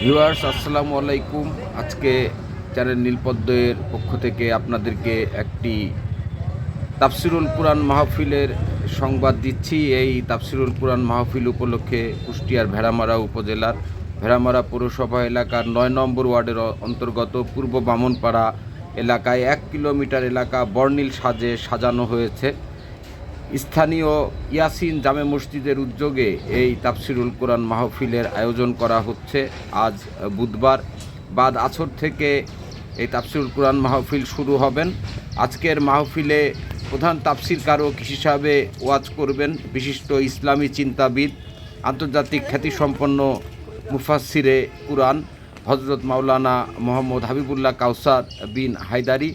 Viewers, আসসালামু আলাইকুম। আজকে চ্যানেল নীলপদ্মের পক্ষ থেকে আপনাদেরকে একটি তাফসিরুল কুরআন মাহফিলের সংবাদ দিচ্ছি। এই তাফসিরুল কুরআন মাহফিল উপলক্ষে কুষ্টিয়ার ভেড়ামারা উপজেলার ভেড়ামারা পৌরসভা এলাকার নয় নম্বর ওয়ার্ডের অন্তর্গত পূর্ব বামনপাড়া এলাকায় এক কিলোমিটার এলাকা বর্ণিল সাজে সাজানো হয়েছে। স্থানীয় ইয়াসিন জামে মসজিদের উদ্যোগে এই তাফসিরুল কোরআন মাহফিলের আয়োজন করা হচ্ছে। আজ বুধবার। বাদ আছর থেকে এই তাফসিরুল কোরআন মাহফিল শুরু হবেন। আজকের মাহফিলে প্রধান তাফসির কারক হিসাবে ওয়াজ করবেন বিশিষ্ট ইসলামী চিন্তাবিদ, আন্তর্জাতিক খ্যাতিসম্পন্ন মুফাসিরে কুরআন হজরত মাওলানা মোহাম্মদ হাবিবুল্লাহ কাউসার বিন হায়দারি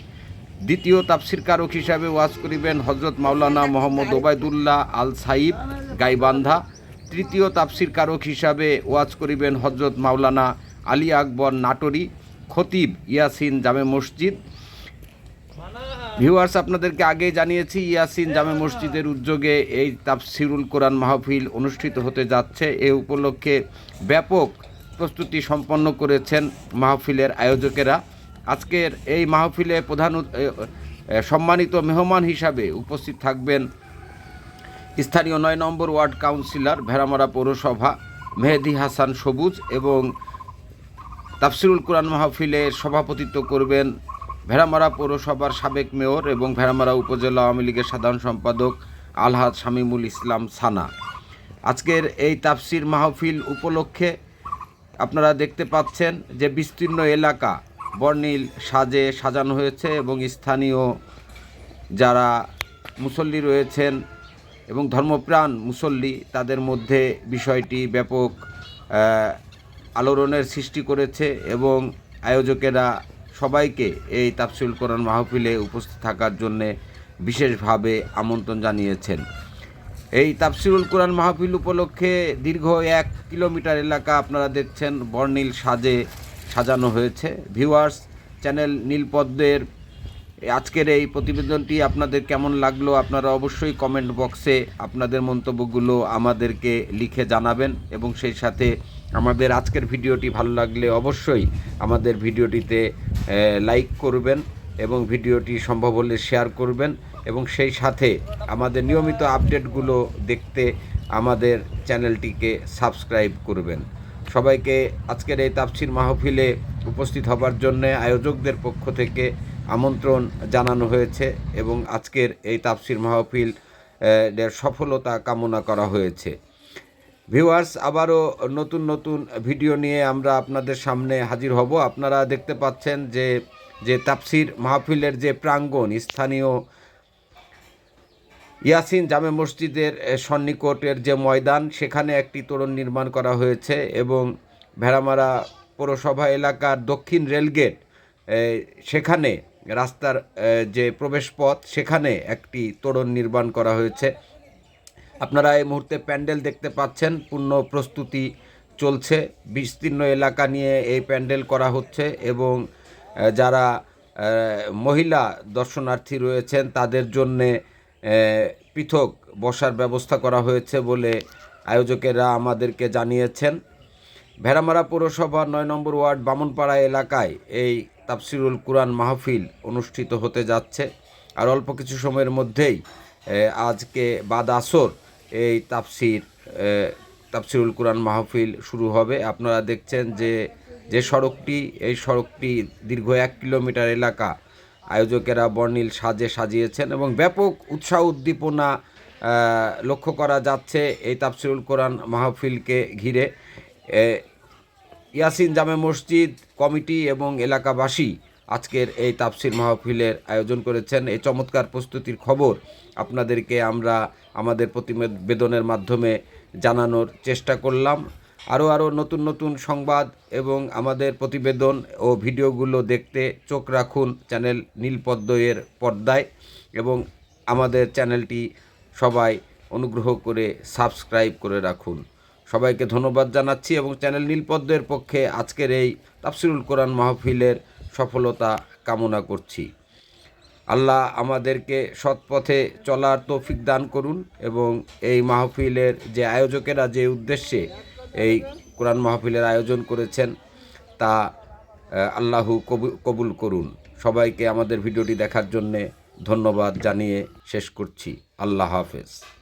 দ্বিতীয় তাফসির কারক হিসাবে ওয়াজ করিবেন হজরত মাওলানা মোহাম্মদ ওবায়দুল্লাহ আল সাইব গাইবান্ধা। তৃতীয় তাফসির কারক হিসাবে ওয়াজ করিবেন হজরত মাওলানা আলী আকবর নাটোরি, খতিব ইয়াসিন জামে মসজিদ। ভিউয়ার্স আপনাদেরকে আগে জানিয়েছি, ইয়াসিন জামে মসজিদের উদ্যোগে এই তাফসিরুল কোরআন মাহফিল অনুষ্ঠিত হতে যাচ্ছে। এ উপলক্ষে ব্যাপক প্রস্তুতি সম্পন্ন করেছেন মাহফিলের আয়োজকেরা। আজকের এই মাহফিলে প্রধান সম্মানিত মেহমান হিসাবে উপস্থিত থাকবেন স্থানীয় নয় নম্বর ওয়ার্ড কাউন্সিলর ভেড়ামারা পৌরসভা, মেহেদি হাসান সবুজ এবং তাফসিরুল কোরআন মাহফিলে সভাপতিত্ব করবেন ভেড়ামারা পৌরসভার সাবেক মেয়র এবং ভেড়ামারা উপজেলা আওয়ামী লীগের সাধারণ সম্পাদক আলহাজ শামিমুল ইসলাম সানা। আজকের এই তাফসির মাহফিল উপলক্ষে আপনারা দেখতে পাচ্ছেন যে বিস্তীর্ণ এলাকা বর্ণিল সাজে সাজানো হয়েছে এবং স্থানীয় যারা মুসল্লি রয়েছেন এবং ধর্মপ্রাণ মুসল্লি, তাদের মধ্যে বিষয়টি ব্যাপক আলোড়নের সৃষ্টি করেছে এবং আয়োজকেরা সবাইকে এই তাফসিল কোরআন মাহফিলে উপস্থিত থাকার জন্যে বিশেষভাবে আমন্ত্রণ জানিয়েছেন। এই তাফসিরুল কোরআন মাহফিল উপলক্ষে দীর্ঘ এক কিলোমিটার এলাকা আপনারা দেখছেন, বর্ণিল সাজে সাজানো হয়েছে। ভিউয়ার্স চ্যানেল নীলপদ্মের আজকের এই প্রতিবেদনটি আপনাদের কেমন লাগল আপনারা অবশ্যই কমেন্ট বক্সে আপনাদের মন্তব্যগুলো আমাদেরকে লিখে জানাবেন এবং সেই সাথে আমাদের আজকের ভিডিওটি ভালো লাগলে অবশ্যই আমাদের ভিডিওটিতে লাইক করবেন এবং ভিডিওটি সম্ভব হলে শেয়ার করবেন এবং সেই সাথে আমাদের নিয়মিত আপডেটগুলো দেখতে আমাদের চ্যানেলটিকে সাবস্ক্রাইব করবেন। সবাইকে আজকের এই তাফসির মাহফিলে উপস্থিত হবার জন্য আয়োজকদের পক্ষ থেকে আমন্ত্রণ জানানো হয়েছে এবং আজকের এই তাফসির মাহফিল সফলতা কামনা করা হয়েছে। ভিউয়ার্স, আবারও নতুন নতুন ভিডিও নিয়ে আমরা আপনাদের সামনে হাজির হব। আপনারা দেখতে পাচ্ছেন যে যে তাফসির মাহফিলের যে প্রাঙ্গণ, স্থানীয় ইয়াসিন জামে মসজিদের সন্নিকটের যে ময়দান, সেখানে একটি তোরণ নির্মাণ করা হয়েছে এবং ভেড়ামারা পৌরসভা এলাকার দক্ষিণ রেলগেট সেখানে রাস্তার যে প্রবেশপথ, সেখানে একটি তোরণ নির্মাণ করা হয়েছে। আপনারা এই মুহূর্তে প্যান্ডেল দেখতে পাচ্ছেন, পূর্ণ প্রস্তুতি চলছে। বিস্তীর্ণ এলাকা নিয়ে এই প্যান্ডেল করা হচ্ছে এবং যারা মহিলা দর্শনার্থী রয়েছেন, তাদের জন্যে পৃথক বসার ব্যবস্থা করা হয়েছে বলে আয়োজকেরা আমাদেরকে জানিয়েছেন। ভেড়ামারা পৌরসভার নয় নম্বর ওয়ার্ড বামনপাড়া এলাকায় এই তাফসিরুল কুরআন মাহফিল অনুষ্ঠিত হতে যাচ্ছে। আর অল্প কিছু সময়ের মধ্যেই আজকে বাদ আসর এই তাফসির তাফসিরুল কুরআন মাহফিল শুরু হবে। আপনারা দেখছেন যে যে সড়কটি, এই সড়কটি দীর্ঘ এক কিলোমিটার এলাকা আয়োজকেরা বর্ণিল সাজে সাজিয়েছেন এবং ব্যাপক উৎসাহ উদ্দীপনা লক্ষ্য করা যাচ্ছে এই তাফসিরুল কোরআন মাহফিলকে ঘিরে। ইয়াসিন জামে মসজিদ কমিটি এবং এলাকাবাসী আজকের এই তাফসির মাহফিলের আয়োজন করেছেন। এই চমৎকার প্রস্তুতির খবর আপনাদেরকে আমরা আমাদের প্রতিবেদনের মাধ্যমে জানানোর চেষ্টা করলাম। আরও আরও নতুন নতুন সংবাদ এবং আমাদের প্রতিবেদন ও ভিডিওগুলো দেখতে চোখ রাখুন চ্যানেল নীলপদ্ময়ের পর্দায় এবং আমাদের চ্যানেলটি সবাই অনুগ্রহ করে সাবস্ক্রাইব করে রাখুন। সবাইকে ধন্যবাদ জানাচ্ছি এবং চ্যানেল নীলপদ্মের পক্ষে আজকের এই তাফসিরুল কোরআন মাহফিলের সফলতা কামনা করছি। আল্লাহ আমাদেরকে সৎ পথে চলার তৌফিক দান করুন এবং এই মাহফিলের যে আয়োজকেরা যে উদ্দেশ্যে এই কোরআন মাহফিলের আয়োজন করেছেন, তা আল্লাহ আল্লাহু কবু- কবুল করুন। সবাইকে আমাদের ভিডিওটি দেখার জন্যে ধন্যবাদ জানিয়ে শেষ করছি। আল্লাহ হাফেজ।